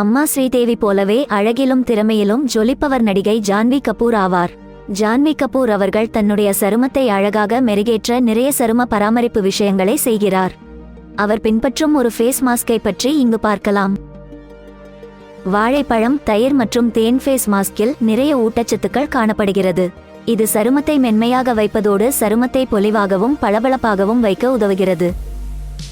அம்மா ஸ்ரீதேவி போலவே அழகிலும் திறமையிலும் ஜொலிப்பவர் நடிகை ஜான்வி கபூர் ஆவார். ஜான்வி கபூர் அவர்கள் தன்னுடைய சருமத்தை அழகாக மெருகேற்ற நிறைய சரும பராமரிப்பு விஷயங்களை செய்கிறார். அவர் பின்பற்றும் ஒரு ஃபேஸ் மாஸ்கை பற்றி இங்கு பார்க்கலாம். வாழைப்பழம் தயிர் மற்றும் தேன் ஃபேஸ் மாஸ்கில் நிறைய ஊட்டச்சத்துக்கள் காணப்படுகிறது. இது சருமத்தை மென்மையாக வைப்பதோடு சருமத்தை பொலிவாகவும் பளபளப்பாகவும் வைக்க உதவுகிறது.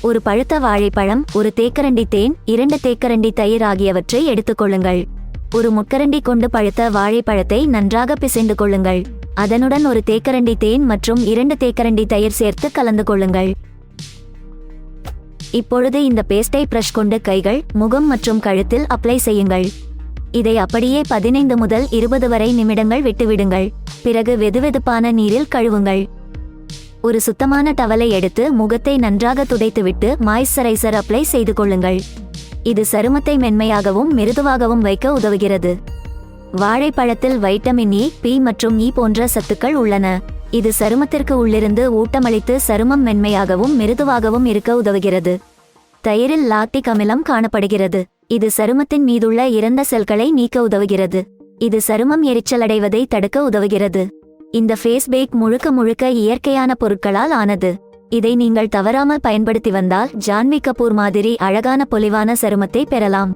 ஒரு பழுத்த வாழைப்பழம் ஒரு தேக்கரண்டி தேன் இரண்டு தேக்கரண்டி தயிர் ஆகியவற்றை எடுத்துக்கொள்ளுங்கள் ஒரு முக்கரண்டி கொண்டு பழுத்த வாழைப்பழத்தை நன்றாக பிசைந்து கொள்ளுங்கள். அதனுடன் ஒரு தேக்கரண்டி தேன் மற்றும் இரண்டு தேக்கரண்டி தயிர் சேர்த்து கலந்து கொள்ளுங்கள். இப்பொழுது இந்த பேஸ்டை பிரஷ் கொண்டு கைகள் முகம் மற்றும் கழுத்தில் அப்ளை செய்யுங்கள். இதை அப்படியே பதினைந்து முதல் இருபது வரை நிமிடங்கள் விட்டுவிடுங்கள். பிறகு வெதுவெதுப்பான நீரில் கழுவுங்கள். ஒரு சுத்தமான டவலை எடுத்து முகத்தை நன்றாக துடைத்துவிட்டு மாய்ஸ்சரைசர் அப்ளை செய்து கொள்ளுங்கள். இது சருமத்தை மென்மையாகவும் மிருதுவாகவும் வைக்க உதவுகிறது. வாழைப்பழத்தில் வைட்டமின் e, இ பி மற்றும் இ போன்ற சத்துக்கள் உள்ளன. இது சருமத்திற்கு உள்ளிருந்து ஊட்டமளித்து சருமம் மென்மையாகவும் மிருதுவாகவும் இருக்க உதவுகிறது. தயிரில் லாக்டிக் அமிலம் காணப்படுகிறது. இது சருமத்தின் மீதுள்ள இறந்த செல்களை நீக்க உதவுகிறது. இது சருமம் எரிச்சலடைவதை தடுக்க உதவுகிறது. இந்த ஃபேஸ் பேக் முழுக்க முழுக்க இயற்கையான பொருட்களால் ஆனது. இதை நீங்கள் தவறாமல் பயன்படுத்தி வந்தால் ஜான்வி கபூர் மாதிரி அழகான பொலிவான சருமத்தை பெறலாம்.